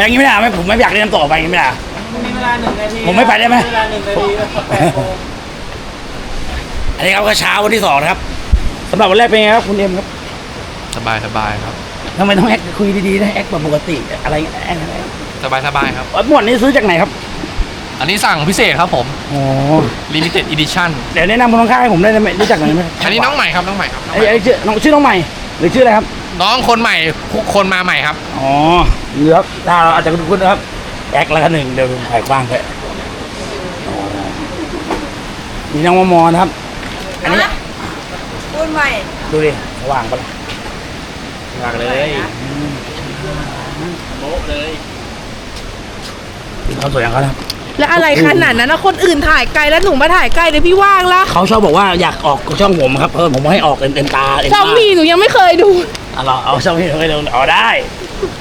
แหมแหมไปอย่างนี้ไม่ได้ไหมผมไม่อยากเรียนต่อไปอย่างนี้ไม่ได้ มีเวลาหนึ่งนาทีผมไม่ไปได้ไหม เวลาหนึ่งนาทีก็แปดโมงอันนี้ครับก็เช้าวันที่สองนะครับสำหรับวันแรกเป็นไงครับคุณเอ็มครับสบายสบายครับ ทำไมต้องแอคคุยดีๆนะแอคแบบปกติอะไรแอคอะไรสบายสบายครับหมวดนี้ซื้อจากไหนครับอันนี้สั่งพิเศษครับผมอ๋อ limited edition เดี๋ยวแนะนำคนข้างๆให้ผมได้ไหมรู้จักหน่อยไหมอันนี้น้องใหม่ครับน้องใหม่ครับน้องไอ้ใหม่ไอ้ชื่อน้องชื่อน้องใหม่หรือชื่ออะไรครับ น้องคนใหม่คนมาใหม่ครับ อ๋อเหลือครับถ้าเราอาจจะคุ้นๆนะครับแอคแล้วก็หนึ่งเดี๋ยวถ่ายกว้างไปมีน้องมอมอนะครับ อันนี้พูดใหม่ ดูดิสว่างปะล่ะวางเลยโบ๊ะเลยเขาสวยอย่างเขานะครับแล้วอะไรขนาดนั้นนะคนอื่นถ่ายไกลแล้วหนูมาถ่ายใกล้เลยพี่ว่างละเขาชอบบอกว่าอยากออกช่องผมครับเออผมให้ออกเต็มเต็มตาเต็มช่องตาพี่หนูยังไม่เคยดู เอาเราเอาช่องพี่ให้ดูเอาได้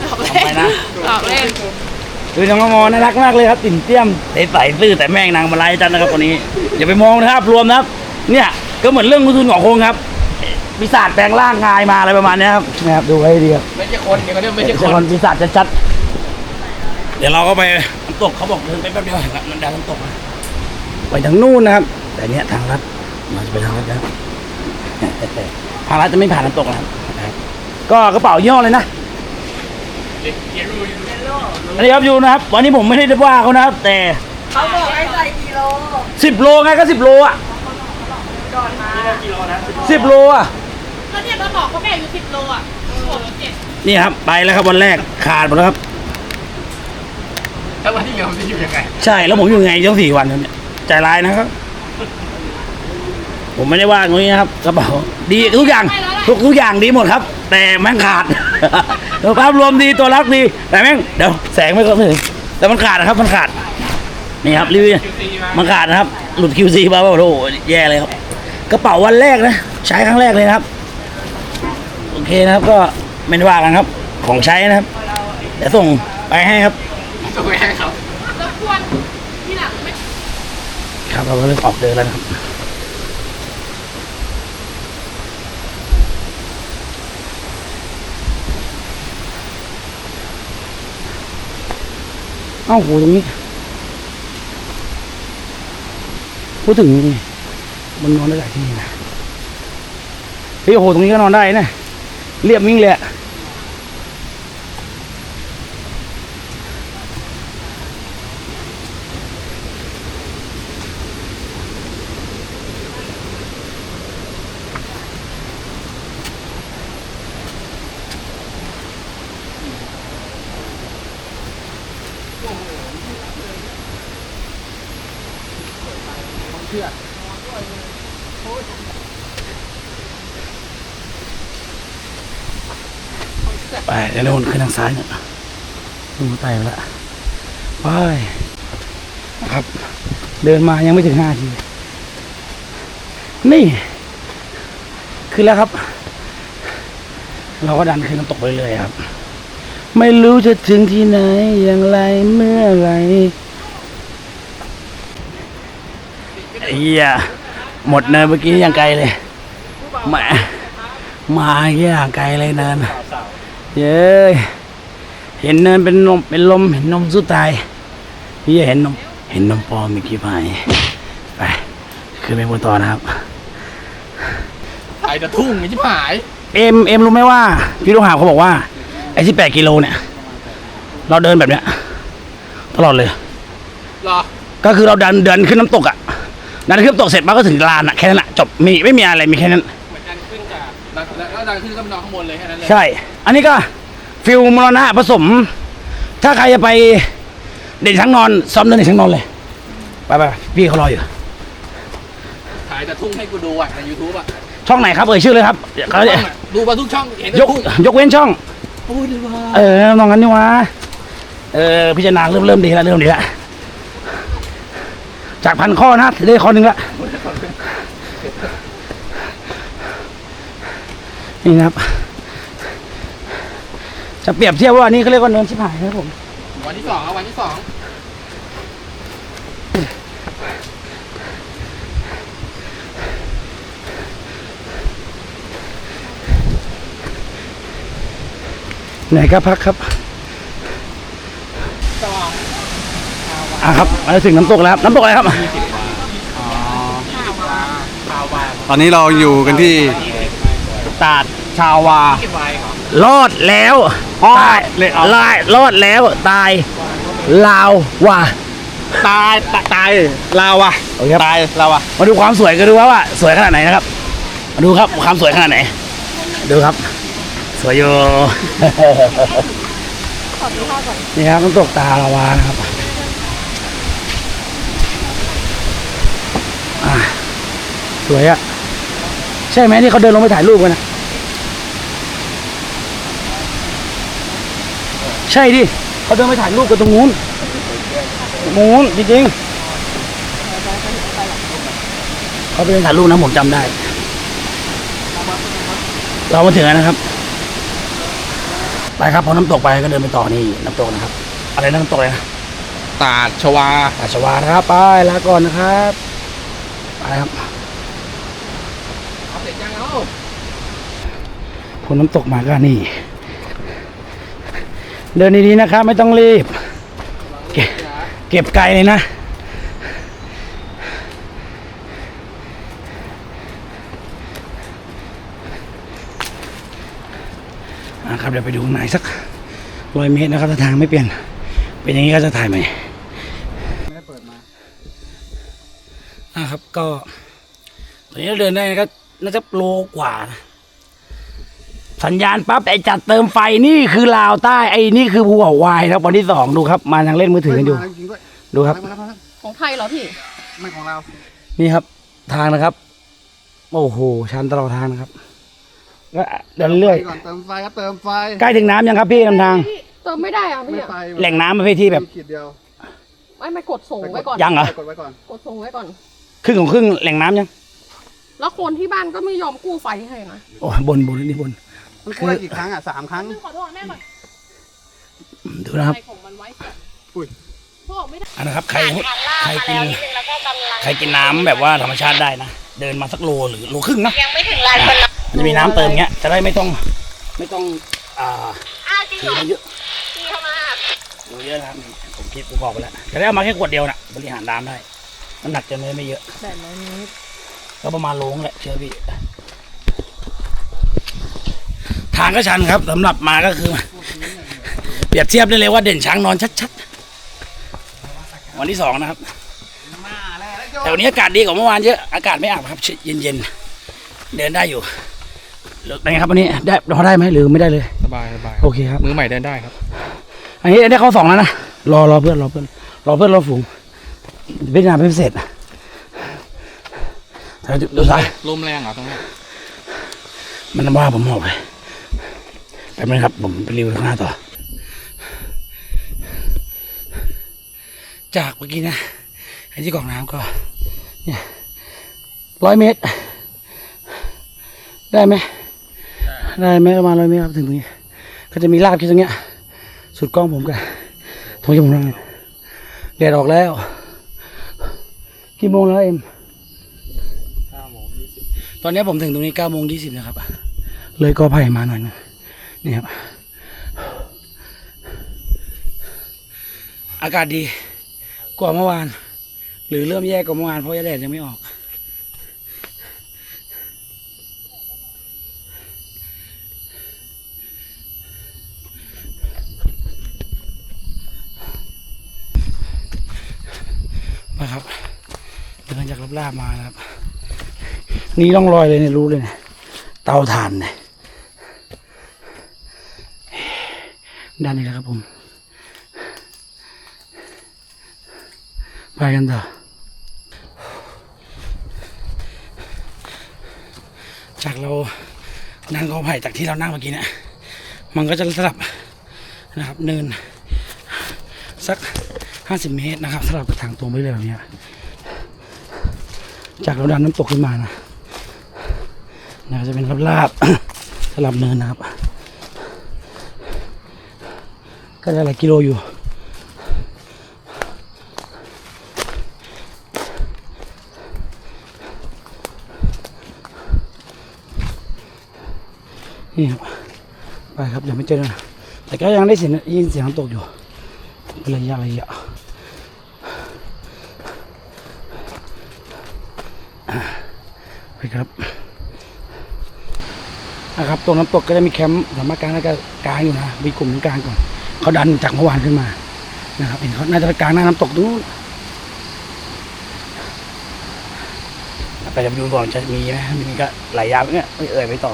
ทำไมนะตอบเล่นคือน้องมอน่ารักมากเลยครับติ่มเตี้ยมใสๆซื่อแต่แม่งนางมาลายจันนะครับคนนี้ อย่าไปมองนะครับรวมนะครับ เนี่ยก็เหมือนเรื่องมุทุนของคงครับปีศาจแปลงร่างงายมาอะไรประมาณเนี้ยครับนะครับดูไว้ให้ดีครับไม่ใช่คนเดี๋ยวก็เรียกไม่ใช่ไม่คใช่นคนปีศาจชัดๆเดี๋ยวเราก็ไปน้ำตกเขาบอกเดินไปแป๊บเดียวครับมันดันน้ำตกนะไปทางนู่นนะครับ แต่เนี้ยทางลัดเราจะไปทางลัดนะครับ ทางลัดจะไม่ผ่านน้ำตกนะครับนะครับ ก็กระเป๋ายี่ห้อเลยนะอันนี้ครับอยู่นะครับ วันนี้ผมไม่ได้ว่าเขานะครับ แต่เขาบอกให้ใส่กิโลสิบโลไงก็สิบโลอะสิบโลอะก็เนี่ยเราบอกเขาแบ่งอยู่สิบโลอะหัวละเจ็ดนี่ครับไปแล้วครับวันแรกขาดหมดแล้วครับแล้ววันที่เหลือมันจะอยู่ยังไงใช่แล้วผมอยู่ไงตั้งสี่วันครับเนี่ยใจร้ายนะครับ ผมไม่ได้ว่าอย่างนี้นะครับกระเป๋าดีทุกอย่างทุกทุกอย่างดีหมดครับ แต่แม่งขาดตัวภาพรวมดีตัวรักดีแต่แม่งเดี๋ยวแสงไม่ก็ไม่ถึงแต่มันขาดนะครับมันขาดนี่ครับรีวิวมันขาดนะครับ หลุด QC มาว่าโอ้โหแย่เลยครับ กระเป๋าวันแรกนะ ใช้ครั้งแรกเลยนะครับ โอเคนะครับก็ไม่ได้ว่ากันครับ ของใช้นะครับเดี๋ยวส่งไปให้ครับตัวแห้งครับรบกวนที่หลังไม่ครับเราก็เริ่มออกเดินแล้วนะครับ เอ้าโหตรงนี้ พูดถึงนี่มันนอนได้หลายที่นะเฮ้ยโอ้โหตรงนี้ก็นอนได้นะเรียบวิ่งเลยอะไปเดี๋ยวเรางซ้ายเนี่ยดูไต่แล้วไปครับ เดินมายังไม่ถึงห้าที นี่ ขึ้นแล้วครับ เราก็ดันขึ้นน้ำตกไปเลยครับ ไม่รู้จะถึงที่ไหน อย่างไรเมื่อไรเหี้ยหมดเนินเมื่อกี้ยังไกลเลยแหมามาเหี้ยไกลเลยเนินเย้ เห็นเนินเป็นลมเป็นลมเห็นนมสู้ตายเหี้ยเห็นนมเห็นนมปลอมมีกี่พายไปขึ้นไปบนต่อนะครับไอ้ตะทุ่งไอ้ชิบหาย เอ็มเอ็มรู้ไหมว่าพี่ลูกหาบเขาบอกว่าไอ้ที่แปดกิโลเนี่ย เราเดินแบบเนี้ยตลอดเลยรอก็คือเราดันเดินขึ้นน้ำตกอะดันขึ้นน้ำตกเสร็จปั๊บก็ถึงลานอะแค่นั้นแหละจบมีไม่มีอะไรมีแค่นั้นเหมือนดันขึ้นจากดันแล้วดันขึ้นก็ไปนอนข้างบนเลยแค่นั้นเลยใช่ อันนี้ก็ ฟิลมรณะผสม ถ้าใครจะไปเด่นช้างนอนซ้อมเดินเด่นช้างนอนเลยไปไปพี่เขารออยู่ ถ่ายตะทุ่งให้กูดูอะในยูทูบอะช่องไหนครับเอ่ยชื่อเลยครับเดี๋ยวเขาจะดูมาทุกช่องเห็นยตะกทุ่งยกเว้นช่องโอ้ยดีว่าเออน้องกันนี่วะเออพิจารณาเริ่มเริ่มดีแล้วเริ่มดีแล้วจากพันข้อนะได้ข้อหนึ่งละนี่นะครับ จะเปรียบเทียบว่าอันนี้เขาเรียกว่าเนินชิบหายนะครับผม วันที่สองเอาวันที่สองไหนก็พักครับสองอ่ครับมาถึงน้ำตกแล้วน้ำตกอะไรครับ ตอนนี้เราอยู่กันที่ตาดชาวาวค อดแล้วตายลายรอดแล้วตาย ลาวว่ะตายตายตายลาวะโอเคครับตายลาวะมาดูความสวยกันดูว่าว่า สวยขนาดไหนนะครับ มาดูครับความสวยขนาดไหน ดูครับ สวยอยู่นี่ครับน้ำตกตาลาวานะครับอะสวยอะใช่ไหมที่เขาเดินลงไปถ่ายรูปกันนะ ใช่ดิเขาเดินไปถ่ายรูปกันตรงนู้นตรงนู้นจริงๆเขาไปเดินถ่ายรูปนะผมจำได้ เรามาถึงแล้วนะครับ ไปครับพอน้ำตกไปก็เดินไปต่อนี่น้ำตกนะครับ อะไรนะน้ำตกอะไรนะตาดชวาอาชวานะครับไปลาก่อนนะครับไปครับคนน้ำตกมาก็นี่ เดินดีๆนะครับ ไม่ต้องรีบ เก็บไกลเลยนะ ครับเดี๋ยวไปดูข้างในสักร้อยเมตรนะครับถ้าทางไม่เปลี่ยน เป็นอย่างนี้ก็จะถ่ายใหม่อะครับก็ตอนนี้เราเดินได้ก็น่าจะโลกว่านะ สัญญาณปั๊บไอจัดเติมไฟนี่คือลาวใต้ไอ้นี่คือภูเขาวายครับวันที่สองดูครับ มาทางเล่นมือถือกันอยู่ดูครับของไทยเหรอพี่ ไม่ของเรานี่ครับ ทางนะครับ โอ้โหชันตลอดทางนะครับก็เดินเรื่อยก่อนเติมไฟครับเติมไฟใกล้ถึงน้ำยังครับพี่นำทาง เติมไม่ได้อะพี่ไม่อะไปแหล่งน้ำประเภทที่แบบขีดเดียวไม่ไม่กดส่งไว้ก่อน ยังเหรอ กดไว้ก่อนกดส่งไว้ก่อน ครึ่งของครึ่งแหล่งน้ำยังแล้วคนที่บ้านก็ไม่ยอมกู้ไฟให้นะโอ้ยบนบนนี่บน มันพูดได้กี่ครั้งอะสามครั้ง ขอโทษแม่ก่อนดูนะครับไฟของมันไว้ก่อนอุ้ย พ่อไม่ได้อันนะครับ ใครใครกินใครกินน้ำแบบว่าธรรมชาติได้นะ เดินมาสักโลหรือโลครึ่งนะยังไม่ถึงลานคนมันจะมีน้ำเติมเงี้ย จะได้ไม่ต้องไม่ต้องอ่าถือมาเยอะถือเยอะนะครับนี่ผมคิดผมบอกไปแล้วจะได้เอามาแค่ขวดเดียวน่ะบริหารน้ำได้น้ำหนักจะไม่ไม่เยอะแต่ร้อยเมตรก็ประมาณโลงแหละเชื่อพี่ ทางก็ชันครับสำหรับมาก็คือ เปรียบเทียบได้เลยว่าเด่นช้างนอนชัดๆ วันที่สองนะครับแต่วันนี้อากาศดีกว่าเมื่อวานเยอะ อากาศไม่อับครับ เย็นๆเดินได้อยู่เป็นไงครับวันนี้ได้พอได้ไหมหรือไม่ได้เลยสบายสบายโอเคครับมือใหม่เดินได้ครับ อันนี้ได้เข้าสองแล้วนะรอรอเพื่อนรอเพื่อนรอเพื่อนรอฝูงเวียดนามเป็นพิเศษแต่ดูซ้ายลมแรงเหรอตรงนี้มันว่าผมหอบเลย แป๊บนึงครับ ผมไปรีวิวข้างหน้าต่อ จากเมื่อกี้นะไอ้ที่กล่องน้ำก็เนี่ยร้อยเมตร ได้ไหมได้ไหมประมาณร้อยเมตรครับถึงตรงนี้ ก็จะมีลาบแค่ตรงเนี้ย สุดกล้องผมกันโทรจะผมนั่งเนี่ยแดดออกแล้วกี่โมงแล้วเอ็มตอนนี้ผมถึงตรงนี้เก้าโมงยี่สิบนะครับ เลยก็ไผ่มาหน่อยนึง นี่ครับ อากาศดีกว่าเมื่อวาน หรือเริ่มแย่กว่าเมื่อวานเพราะแดดยังไม่ออก มาครับเดินจากลาบมานะครับ นี่ร่องรอยเลยเนี่ยรู้เลยเนี่ยเตาถ่านเนี่ย ด้านนี้แหละครับผมไปกันต่อจากเรานั่งกอไผ่จากที่เรานั่งเมื่อกี้เนี่ยมันก็จะสลับนะครับเนินสักห้าสิบเมตรนะครับสลับกับทางตรงไปเรื่อยแบบนี้จากเราดันน้ำตกขึ้นมานะนะจะเป็นลาบๆสลับเนินนะครับ ก็ได้หลายกิโลอยู่ นี่ครับ ไปครับ เดี๋ยวไม่เจอแล้วแต่ก็ยังได้เสียงยินเสียงตกอยู่เป็นระยะระยะไปครับนะครับตรงน้ำตกก็จะมีแคมป์สามารถกางได้ก็กางอยู่นะ มีกลุ่มกลางก่อน เขาดันจากเมื่อวานขึ้นมานะครับเห็นเขาน่าจะไปกางหน้าน้ำตกตรงนู้นไปจะดูก่อนจะมีไหมมีก็หลายอย่างเนี่ยไม่เอ่ยไปต่อ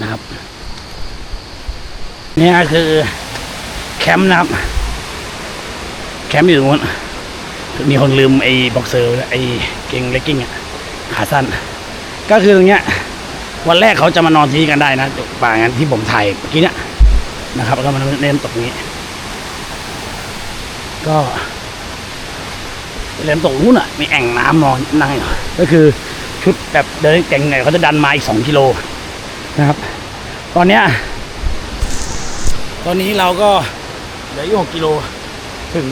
นะครับเนี่ยคือแคมป์นะครับ แคมป์อยู่ตรงนู้นมีคนลืมไอ้บ็อกเซอร์ไอ้เกงเลกกิ้งอะขาสั้น ก็คือตรงเนี้ย วันแรกเขาจะมานอนที่กันได้นะป่างั้นที่ผมถ่ายเมื่อกี้เนี้ย นะครับแล้วก็มาเล่นตกนี้ ก็เล่นตกนู้นอะมีแอ่งน้ำนอนนั่งอยู่ก็คือชุดแบบเดินแก่งไงเขาจะดันมาอีกสองกิโลนะครับ ตอนเนี้ยตอนนี้เราก็เหลืออยู่หกกิโล ถึง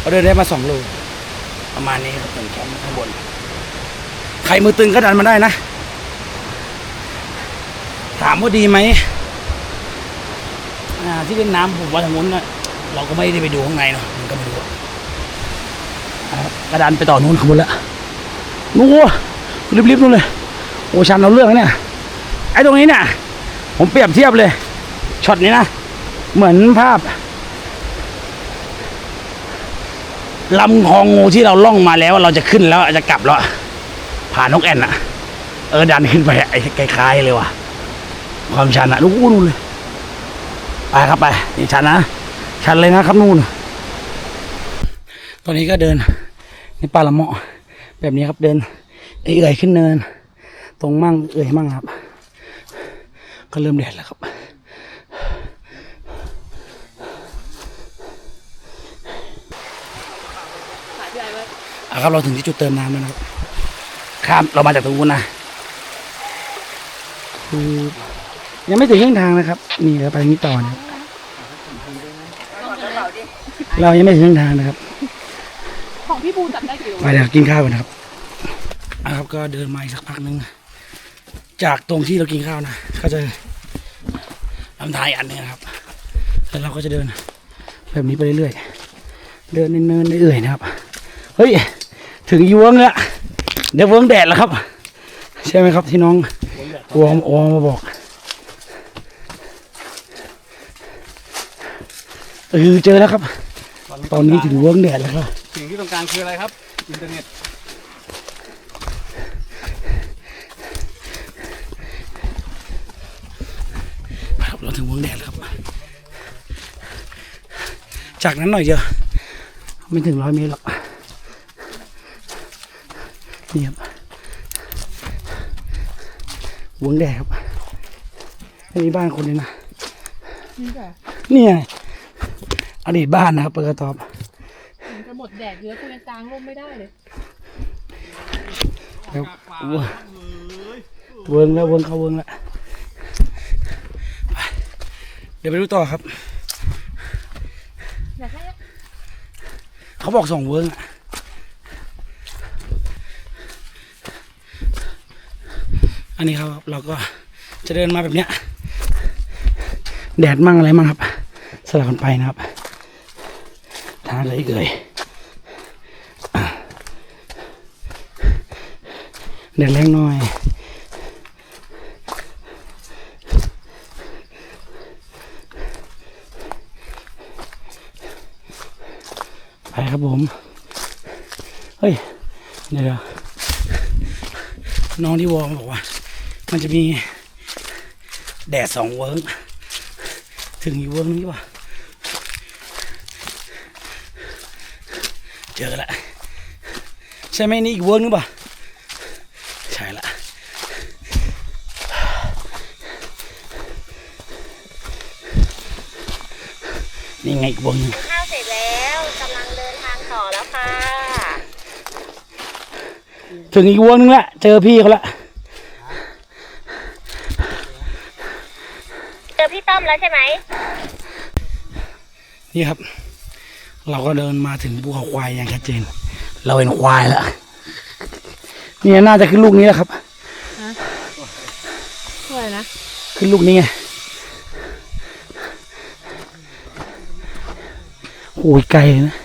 เราเดินได้มาสองโลประมาณนี้ครับถึงแคมป์ข้างบนใครมือตึงก็ดันมาได้นะ ถามว่าดีไหมาที่เล่นน้ำผมว่าทางนู้นนะเราก็ไม่ได้ไปดูข้างในเนาะมันก็ไม่รู้กระดานไปต่อนู้นข้างบนแล้วนู้นรีบๆนู้นเลย โอชันเราเรื่องนะเนี่ยไอ้ตรงนี้เนี่ยผมเปรียบเทียบเลยช็อตนี้นะ เหมือนภาพลำคลองงูที่เราล่องมาแล้ว เราจะขึ้นแล้วจะกลับแล้วผ่านนกแอ่นอะเออดันขึ้นไปไอ้คล้ายๆเลยว่ะความชันอะลูกนู่นเลย ไปครับไปนี่ชันนะชันเลยนะครับนู่น ตอนนี้ก็เดินในป่าละเมาะแบบนี้ครับเดินเอื่อยขึ้นเนิน ตรงมั่งเอื่อยมั่งครับ ก็เริ่มแดดแล้วครับ อะครับเราถึงที่จุดเติมน้ำแล้วนะครับ ข้ามเรามาจากตรงนู้นนะคือ ยังไม่ถึงครึ่งทางนะครับ นี่เราไปทางนี้ต่อนะครับเรายังไม่ถึงครึ่งทางนะครับ ของพี่บูจับได้กี่โลไปเดี๋ยวกินข้าวกันนะครับอะครับก็เดินมาอีกสักพักหนึ่งจากตรงที่เรากินข้าวนะก็จะลำธารอีกอันหนึงนะครับแล้วเราก็จะเดิน แบบนี้ไปเรื่อยๆเดินเนินๆเอื่อยๆนะครับ เฮ้ย ถึงยวงแล้วเดี๋ยวเวิงแดดแล้วครับ ใช่ไหมครับที่น้องวอมวอมมาบอก เออเจอแล้วครับ ตอนนี้ถึงเวิงแดดแล้วครับสิ่งที่ต้องการคืออะไรครับ อินเทอร์เน็ตครับเราถึงเวิงแดดแล้วครับ จากนั้นหน่อยเดียวไม่ถึงร้อยเมตรหรอกนี่ครับเวิงแดดครับอันนี้บ้านคนเลยนะนี่จ้ะเนี่ย อดีตบ้านนะครับเปิดกระตอบมันจะหมดแดดเยอะกูยังกลางร่มไม่ได้เลยแล้วเวิร์งแล้วเวิร์งเขาเวิร์งแล้วไปเดี๋ยวไปดูต่อครับอยากให้เขาบอกสองเวิร์งอะอันนี้ครับเราก็จะเดินมาแบบเนี้ยแดดมั่งอะไรมั่งครับ สลับกันไปนะครับาเลยเกยอะแดดแรงหน่อยไปครับผม เฮ้ย เดี๋ยวน้องที่วอลมบอกว่า มันจะมีแดดสองเวิร์กถึงอีกเวิร์กนึงใช่ปะ เจอแล้วใช่ไหมนี่อีกเวิร์กนึงปะใช่ละนี่ไงอีกเวิร์กนึงข้าวเสร็จแล้วกำลังเดินทางต่อแล้วค่ะ ถึงอีกเวิร์กนึงละเจอพี่เขาละเจอพี่ต้อมแล้วใช่ไหมนี่ครับ เราก็เดินมาถึงภูเขาควายอย่างชัดเจน เราเห็นควายแล้วเนี่ยน่าจะขึ้นลูกนี้แหละครับสวยนะขึ้นลูกนี้ไงโอ้ยไกลเลยนะ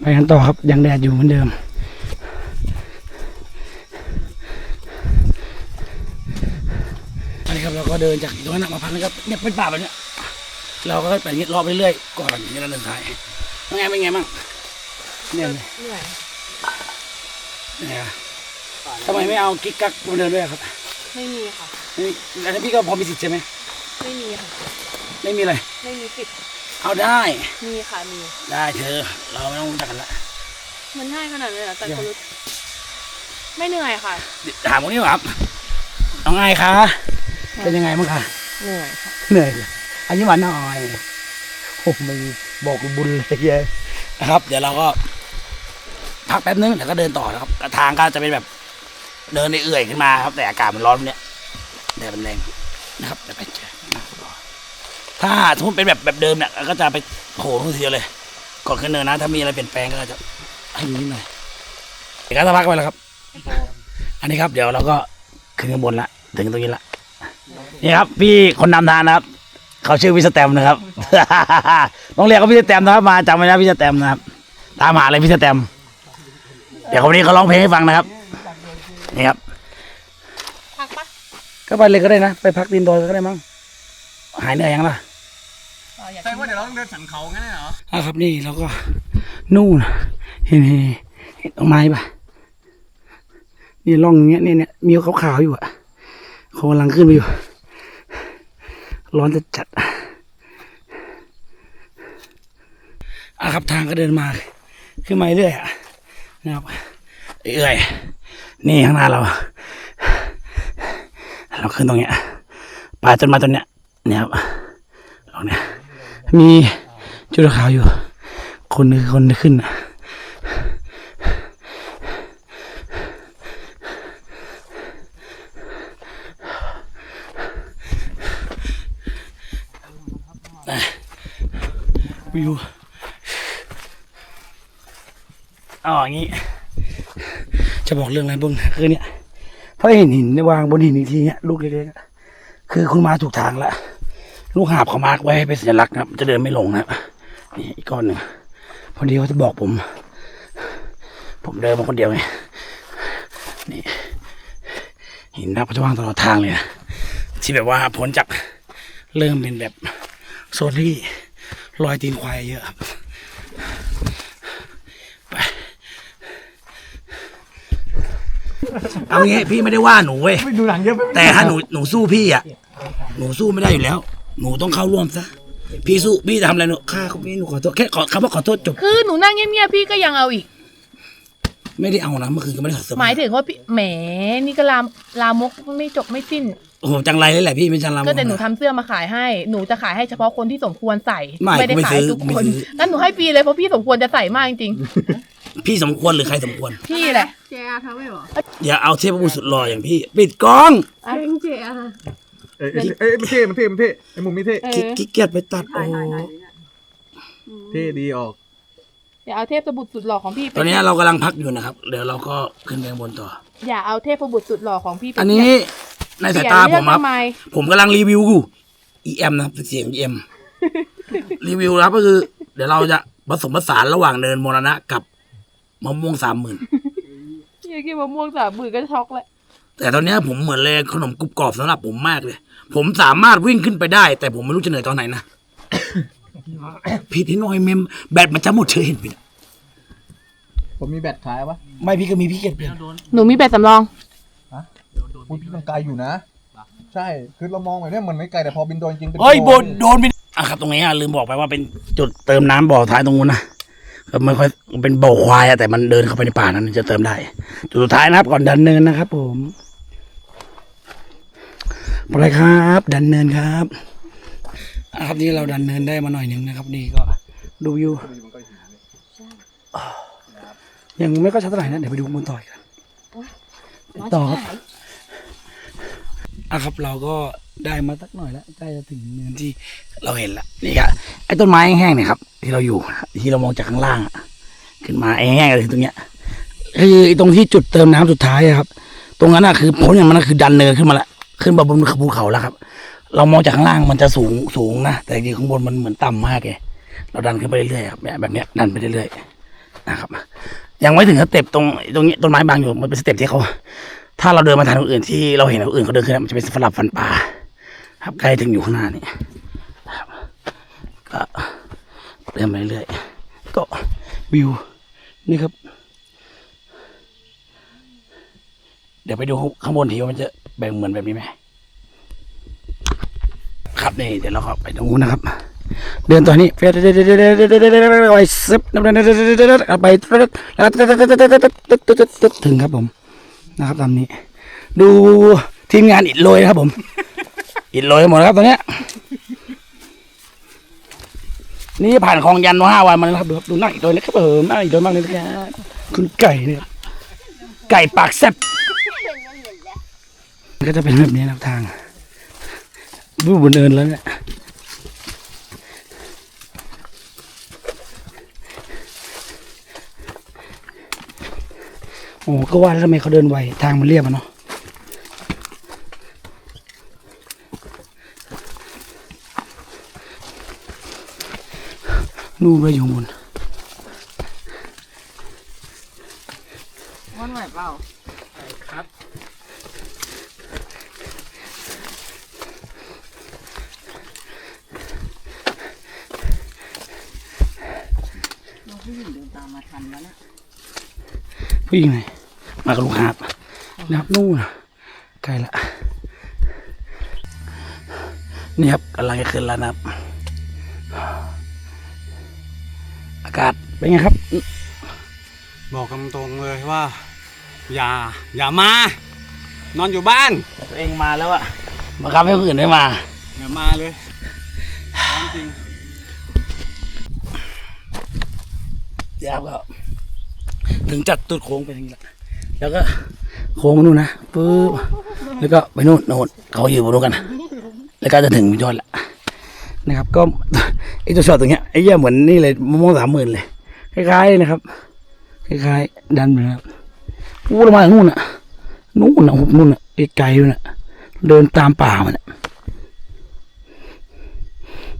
ไปกันต่อครับยังแดดอยู่เหมือนเดิม อันนี้ครับ เราก็เดินจากตรงนั้นนะมาพักนะครับเนี่ยเป็นป่าแบบเนี้ยเราก็ไปอย่างนี้รอบเรื่อยๆก่อนถึงจะเดินท้ายเป็นไงเป็นไงบ้างเนี่ยเลยเหนื่อยเนี่ยทำไมไม่เอากิ๊กกักมาเดินด้วยครับ ไม่มีค่ะนี่แล้วพี่ก็พอมีสิทธิ์ใช่ไหมไม่มีค่ะ ไม่มีอะไร ไม่มีสิทธิ์เอาได้ มีค่ะมี ได้เธอ เราไม่ต้องรู้จักกันละ มันง่ายขนาดนี้เหรอแต่คนรู้ไม่เหนื่อยค่ะ ถามคนนี้ก่อนครับน้องไอคะ เป็นยังไงบ้างคะเหนื่อยค่ะเหนื่อยอายุหวานหน่อยโอ้ไม่บอกบุญเลยเย้นะครับ เดี๋ยวเราก็พักแป๊บนึงแล้วก็เดินต่อนะครับทางก็จะเป็นแบบ เดินเอื่อยๆขึ้นมาครับ แต่อากาศมันร้อนเนี่ยแดดมันแรงนะครับเดี๋ยวไปเจอนะครับถ้าสมมติเป็นแบบแบบเดิมเนี่ยก็จะไปโผล่ทุกทีเดียวเลยก่อนขึ้นเนินนะ ถ้ามีอะไรเปลี่ยนแปลงก็จะให้ดูนิดหน่อยเดี๋ยวก็สักพักไปแล้วครับ อันนี้ครับ เดี๋ยวเราก็ขึ้นข้างบนละถึงตรงนี้ละ นี่ครับพี่คนนำทางนะครับ เขาชื่อพี่สแตมนะครับ ต้องเรียกเขาพี่สแตมนะครับ มาจำไว้นะพี่สแตมนะครับ ตามหาอะไรพี่สแตมเดี๋ยวคนนี้เขาร้องเพลงให้ฟังนะครับ นี่ครับพักปะก็ไปเลยก็ได้นะ ไปพักดินดอยก็ได้มั้ง หายเหนื่อยยังล่ะอ๋ออยากใช่ว่าเดี๋ยวเราต้องเดินสันเขางั้นเหรออะครับนี่เราก็นู่นเห็นเห็นเห็นต้นไม้ปะนี่ร่องอย่างเงี้ยเนี่ยเนี่ยมีขาวๆอยู่อะ เขากำลังขึ้นไปอยู่ ร้อนจะจัดอะครับทางก็เดินมา ขึ้นมาเรื่อยอะนะครับเอื่อย นี่ข้างหน้าเรา เราขึ้นตรงเนี้ยป่าจนมาตรงเนี้ยเนี่ยครับตรงเนี้ยมีชุดขาวอยู่ คนหนึงคนนึงขึ้นอะวิว อย่างงี้ จะบอกเรื่องอะไรบ้างคือเนี่ยพราเห็นหินวางบนหินอีกทีเนี้ยลูกเล็กๆคือคุณมาถูกทางแล้วลูกหาบเขามาร์กไว้ให้เป็นสัญลักษณ์นะครับ จะเดินไม่หลงนะนี่อีกก้อนหนึ่งพอดีเขาจะบอกผม ผมเดินมาคนเดียวไงนี่หินนะครับเขาจะวางตลอดทางเลยนะที่แบบว่าพ้นจากเริ่มเป็นแบบโซนที่รอยตีนควายเยอะครับไป เอางี้พี่ไม่ได้ว่าหนูเว้ยดูหนังเยอะไปแต่ถ้าหนูหนูสู้พี่อะ หนูสู้ไม่ได้อยู่แล้ว หนูต้องเข้าร่วมซะ พี่สู้พี่ทำอะไรหนูฆ่าเขาพี่หนูขอโทษแค่ขอคำว่าขอโทษจบ คือหนูนั่งเงียบๆพี่ก็ยังเอาอีก ไม่ได้เอานะเมื่อคืนก็ไม่ได้ขอโทษหมายถึงว่าพี่แหมนี่ก็ลามลามกไม่จบไม่สิ้น โอ้โหจังไรเลยแหละพี่ไม่จังไร ก็แต่หนูทำเสื้อมาขายให้ หนูจะขายให้เฉพาะคนที่สมควรใส่ไม่ได้ไม่ขายซื้อทุกไม่คนซื้อ งั้นหนูให้ฟรีเลยเพราะพี่สมควรจะใส่มากจริง พี่สมควรหรือใครสมควรๆพี่แหละอย่าเอาเทพบุตรสุดหล่ออย่างพี่ ปิดกล้องเอ้ยเอ้ยเอ้ยมันเท่มันเท่มันเท่ไอ้มุมนี้เท่เอขี้อขี้เกียจไปตัดโอ้เท่ดีออกอย่าเอาเทพบุตรสุดหล่อของพี่ไปตอนนี้เรากำลังพักอยู่นะครับ เดี๋ยวเราก็ขึ้นไปข้างบนต่อ อย่าเอาเทพบุตรสุดหล่อของพี่ไปอันนี้ในสายตาผมครับทำไมผมกำลังรีวิวอยู่ EM นะครับเสียง EM รีวิวนะครับก็คือ เดี๋ยวเราจะผสมผสานระหว่างเนินมรณะกับ มะม่วงสามหมื่นพี่กินมะม่วงสามบือก็ช็อกแล้วแต่ตอนเนี้ยผมเหมือนเลยขนมกรุบกรอบสำหรับผมมากเลย ผมสามารถวิ่งขึ้นไปได้ แต่ผมไม่รู้จะเหนื่อยตอนไหนนะ ผิดให้หน่อยเมมแบตมันจะหมดเชยเห็นผิดผมมีแบตขายวะไม่พี่ก็มีพี่เก็บเปลี่ยนหนูมีแบบสำรอง อุ้ยพี่มันไกลอยู่นะ ใช่ คือเรามองแบบเนี้ยมันไม่ไกลแต่พอบินโดนจริงเป็นเฮ้ยโโดนโดนไปอะครับ ตรงนี้อะลืมบอกไปว่าเป็นจุดเติมน้ำบ่อท้ายตรงนู้นนะ ก็ไม่ค่อยเป็นบ่อควายอะแต่มันเดินเข้าไปในป่านั้นจะเติมได้ จุดสุดท้ายนะครับ ก่อนดันเนินนะครับ ผมไปเลยครับ ดันเนินครับอะครับนี่เราดันเนินได้มาหน่อยหนึ่งนะครับ นี่ก็ดูวิวยังไม่ก็ชัดเท่าไหร่นะเดี๋ยวไปดูบนต่ออีกกันต่อครับ อะครับ เราก็ได้มาสักหน่อยแล้วใกล้จะถึงเนินที่เราเห็นแล้วนี่ครับไอ้ต้นไม้แห้งๆเนี่ยครับ ที่เราอยู่ที่เรามองจากข้างล่างขึ้นมาแห้งๆถึงตรงเนี้ยคือไอ้ตรงที่จุดเติมน้ำสุดท้ายครับ ตรงนั้นอะคือพ้นอย่างมันก็คือดันเนินขึ้นมาละขึ้นมาบนภูเขาแล้วครับ เรามองจากข้างล่างมันจะสูงสูงนะแต่จริงข้างบนมันเหมือนต่ำมากเลยเราดันขึ้นไปเรื่อยๆครับแบบเนี้ยดันไปเรื่อยๆนะครับยังไม่ถึงสเต็ปตรงตรงนี้ต้นไม้บางอยู่มันเป็นสเต็ปที่เขา ถ้าเราเดินมาทางอื่นที่เราเห็นคนอื่นเขาเดินขึ้นมันจะเป็นสลับฟันป่าครับใกล้ถึงอยู่ข้างหน้านี่ครับก็เดินไปเรื่อยๆก็วิวนี่ครับ เดี๋ยวไปดูข้างบนทีว่ามันจะแบ่งเหมือนแบบนี้ไหมครับนี่เดี๋ยวเราก็ไปตรงนู้นนะครับ เดินตอนี้ไปซึบไปถึงครับผม นะครับตามนี้ ดูทีมงานอิดโรยนะครับผม อิดโรยหมดครับตอนเนี้ยนี่ผ่านคลองยันมาห้าวันมาแล้วครับดูครับดูนั่งอิดโรยนะครับเออนั่งอิดโรยมากเลยนะครับคุณไก่เนี่ยไก่ปากแซ่บก็จะเป็นแบบนี้นะทางบูบนเดินแล้วเนี่ย อ้ก็ว่าแล้วทำไมเขาเดินไวทางมันเรียบอะเนาะนู่นไปอยู่บนวันไหวเปล่าผู้หญิงไหน มากับลูกหาบนะครับนู่นใกล้ละนี่ครับกำลังจะขึ้นแล้วนะครับ อากาศเป็นไงครับ บอกคำตรงเลยว่า อย่า อย่ามา นอนอยู่บ้านตัวเองมาแล้วอะมาคับให้คนอื่นไม่มา อย่ามาเลยจริงเดี๋ยวก็ถึงจัดตุดโค้งไปอย่างนี้แหละ แล้วก็โค้งมานู่นนะปึ๊บแล้วก็ไปนู่นโน่นเขาอยู่บนนู้นกัน แล้วก็จะถึงยอดละนะครับ ก็ไอ้ตัวช็อตตรงเนี้ยไอ้เหี้ยเหมือนนี่เลยมะม่วงสามหมื่นเลยคล้ายๆนะครับคล้ายๆดันไปนะครับอู้เรามาถึงนู่นน่ะนู่นน่ะหุบนู่นน่ะไกลๆนู่นน่ะเดินตามป่ามันน่ะ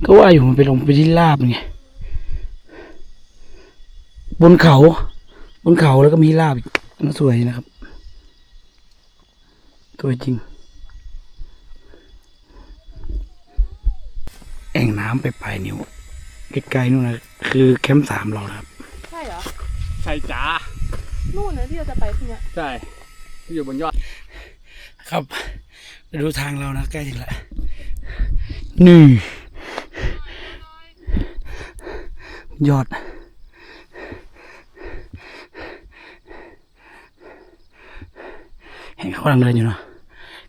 ก็ว่าอยู่มันไปลงไปที่ลาบไงบนเขา บนเขาแล้วก็มีลาบอีก น่าสวยนะครับสวยจริง แอ่งน้ำไปปลายนิ้วไกลๆนู่นนะคือแคมป์สามเรานะครับ ใช่เหรอๆใช่จ้านู่นนะที่เราจะไปที่เนี้ยใช่ที่อยู่บนยอด ครับไปดูทางเรานะใกล้ถึงแล้วนี่ยอด เห็นเขากำลังเดินอยู่เนาะ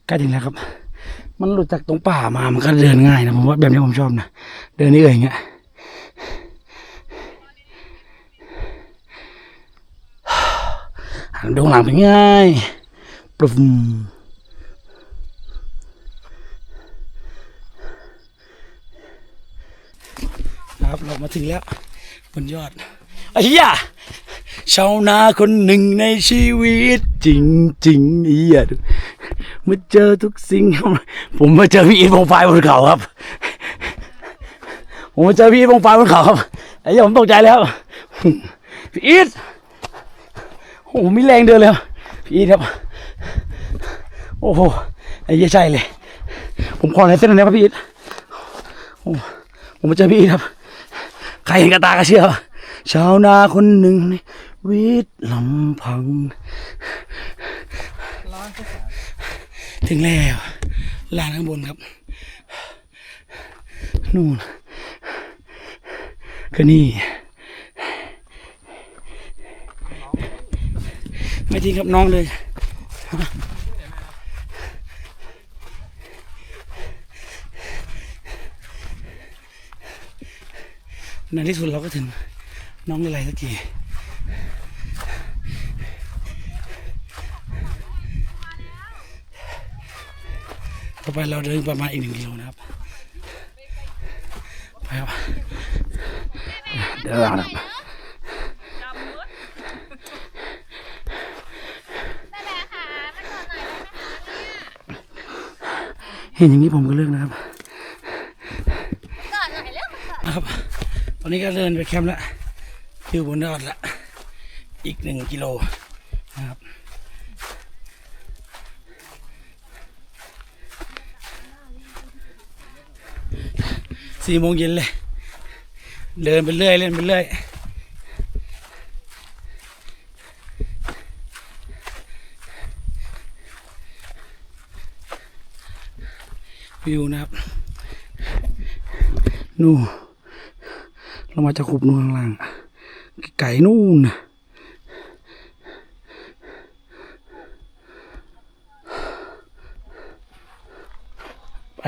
ใกล้ถึงแล้วครับ มันหลุดจากตรงป่ามามันก็เดินง่ายนะผมว่าแบบนี้ผมชอบนะเดินนี่เอ่ยอย่างเงี้ยหันดูข้างหลังเป็นง่ายปรุมครับเรามาถึงแล้วบนยอดไอ้เหี้ย ชาวนาคนหนึ่งในชีวิต จริงจริงๆเหี้ยเมื่อเจอทุกสิ่ง ผมมาเจอพี่อินพงไฟบนเขาครับ ผมมาเจอพี่อินพงไฟบนเขาครับไอ้เหี้ยผมตกใจแล้วพี่อินโอ้โหมีแรงเดินเลยครับพี่อินครับ โอ้โหไอ้เหี้ยใช่เลย ผมขอในเส้นนอะครับพี่อินโอ้ผมมาเจอพี่อินครับ ใครเห็นกระตาก็เชื่อว่าชาวนาคนหนึ่ง วิตลำพัง ถึงแล้วลานข้างบนครับ นู่นก็นี่ ไม่ทิ้งครับน้องเลยในที่สุดเราก็ถึงน้องในไรสักที ต่อไปเราเดินประมาณอีกหนึ่งกิโลนะครับ ไปครับ เดี๋ยวเรานะครับเห็นอย่างนี้ผมก็เลือกนะครับก่อนหน่อยเรื่องก่อนนะครับ ตอนนี้ก็เดินไปแคมป์แล้วอยู่บนยอดแล้ว อีกหนึ่งกิโลนะครับสี่โมงเย็นเลย เดินไปเรื่อย เล่นไปเรื่อยวิวนะครับ นู่นเรามาจากขุบนู่นข้างล่าง ไก่นู่นนะ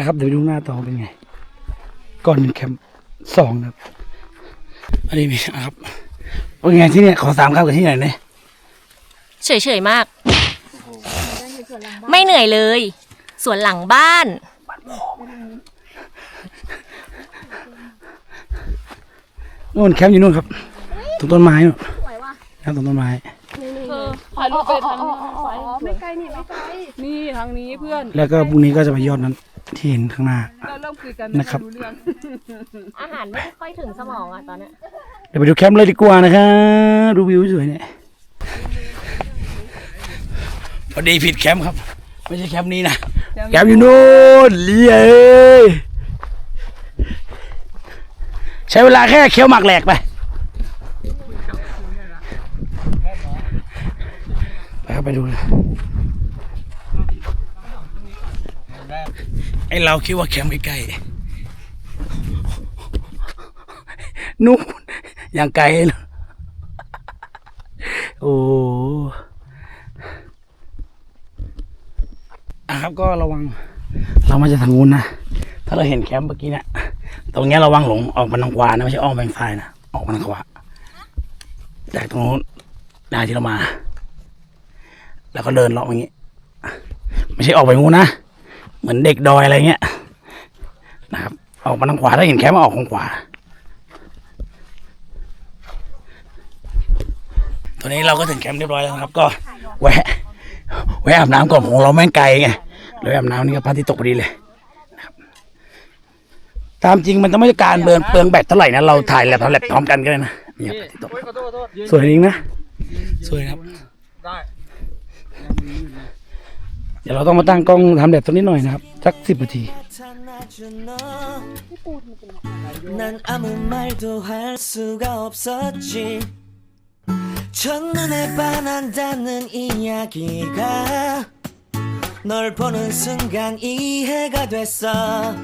ไปครับเดี๋ยวไปดูหน้าต่อเป็นไง ก่อนถึงแคมป์สองนะครับ อันนี้มีนะครับเป็นไงที่เนี่ยขอสามคำกับที่ไหนเนี่ยเฉยๆมาก ไม่เหนื่อยเลยส่วนหลังบ้าน นู่นแคมป์อยู่นู่นครับตรงต้นไม้นู่นครับตรงต้นไม้เออถ่ายรูปไปทางไฟไม่ไกลนี่ไม่ไกลนี่ทางนี้เพื่อน แล้วก็พรุ่งนี้ก็จะไปยอดนั้น ที่เห็นข้างหน้า เราเริ่มคุยกันนะครับรู้เรื่องอาหารไม่ค่อยถึงสมองอะตอนเนี้ยเดี๋ยวไปดูแคมป์เลยดีกว่านะครับดูวิวสวยเนี่ยพอดีผิดแคมป์ครับ ไม่ใช่แคมป์นี้นะ แคมป์อยู่นู่นเลี้ยเอ้ยใช้เวลาแค่เคี้ยวหมากแหลกไป ไปครับไปดูเลย อเราคิดว่าแคมป์ใกล้ๆนู่นอย่างไกลเลยโอ้อะครับก็ระวัง เรามาจากทางนู้นนะ ถ้าเราเห็นแคมป์เมื่อกี้เนี่ย ตรงเนี้ยระวังหลงออกมาทางขวานะไม่ใช่อ้อมไปทางซ้ายนะ ออกมาทางขวา จากตรงนู้นได้ที่เรามา แล้วก็เดินเลาะอย่างงี้ ไม่ใช่ออกไปงูนะ เหมือนเด็กดอยอะไรเงี้ยนะครับ ออกมาทางขวาถ้าเห็นแคมป์ออกทางขวาตอนนี้เราก็ถึงแคมป์เรียบร้อยแล้วครับ ก็แวะ แวะอาบน้ำก่อนของเราแม่งไกลไงเลยอาบน้ำนี่ก็พระอาทิตย์ตกพอดีเลยตามจริงมันต้องไม่ใช่การเบิร์นเปลืองแบตเท่าไหร่นะเราถ่ายแลบทำแลบพร้อมกันก็ได้นะนี่ครับพระอาทิตย์ตกขอโทษขอโทษสวยจริงนะ สวยครับได้ เดี๋ยวเราต้องมาตั้งกล้องทำแบบสักนิดหน่อยนะครับ สักสิบนาที 난 아무 말도 할 수가 없었지 첫눈에 반한다는 이야기가 널 보는 순간 이해가 됐어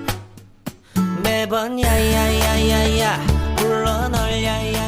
매번 야야야야야 불러 널 야야야야 내 맘을 고백